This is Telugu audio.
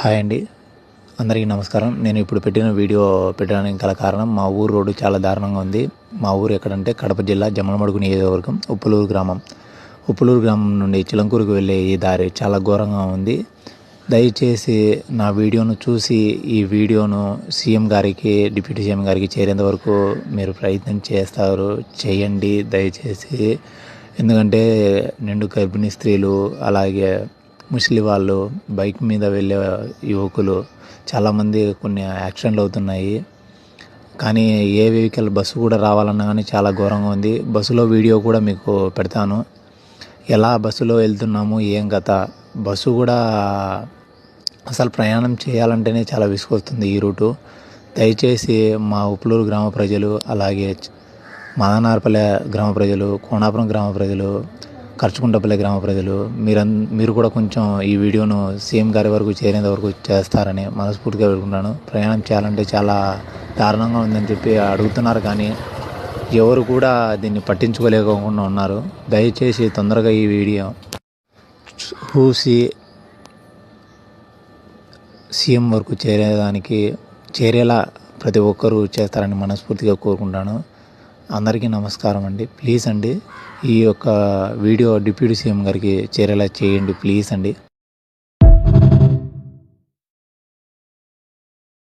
హాయ్ అండి. అందరికీ నమస్కారం. నేను ఇప్పుడు పెట్టిన వీడియో పెట్టడానికి గల కారణం మా ఊరు రోడ్డు చాలా దారుణంగా ఉంది. మా ఊరు ఎక్కడంటే కడప జిల్లా జమ్మలమడుగు నియోజకవర్గం ఉప్పులూరు గ్రామం. ఉప్పులూరు గ్రామం నుండి చిలంకూరుకు వెళ్ళే ఈ దారి చాలా ఘోరంగా ఉంది. దయచేసి నా వీడియోను చూసి ఈ వీడియోను సీఎం గారికి డిప్యూటీ సీఎం గారికి చేరేంత వరకు మీరు ప్రయత్నం చేస్తారు చేయండి దయచేసి. ఎందుకంటే నిండు గర్భిణీ స్త్రీలు అలాగే ముసలి వాళ్ళు బైక్ మీద వెళ్ళే యువకులు చాలామంది కొన్ని యాక్సిడెంట్లు అవుతున్నాయి. కానీ ఏ వెహికల్ బస్సు కూడా రావాలన్నా కానీ చాలా ఘోరంగా ఉంది. బస్సులో వీడియో కూడా మీకు పెడతాను. ఎలా బస్సులో వెళ్తున్నాము ఏం కథ? బస్సు కూడా అసలు ప్రయాణం చేయాలంటేనే చాలా విసుగొస్తుంది ఈ రూటు. దయచేసి మా ఉప్పులూరు గ్రామ ప్రజలు అలాగే మాదనార్పల్లె గ్రామ ప్రజలు కోణాపురం గ్రామ ప్రజలు ఖర్చుకుంటపల్లి గ్రామ ప్రజలు మీరన్ మీరు కూడా కొంచెం ఈ వీడియోను సీఎం గారి వరకు చేరేంత వరకు చేస్తారని మనస్ఫూర్తిగా పెట్టుకుంటాను ప్రయాణం చేయాలంటే చాలా దారుణంగా ఉందని చెప్పి అడుగుతున్నారు కానీ ఎవరు కూడా దీన్ని పట్టించుకోలేకుండా ఉన్నారు. దయచేసి తొందరగా ఈ వీడియో చూసి సీఎం వరకు చేరేదానికి చేరేలా ప్రతి ఒక్కరూ చేస్తారని మనస్ఫూర్తిగా కోరుకుంటాను అందరికీ నమస్కారం అండి. ప్లీజ్ అండి ఈ యొక్క వీడియో డిప్యూటీ సీఎం గారికి చేరేలా చేయండి ప్లీజ్ అండి.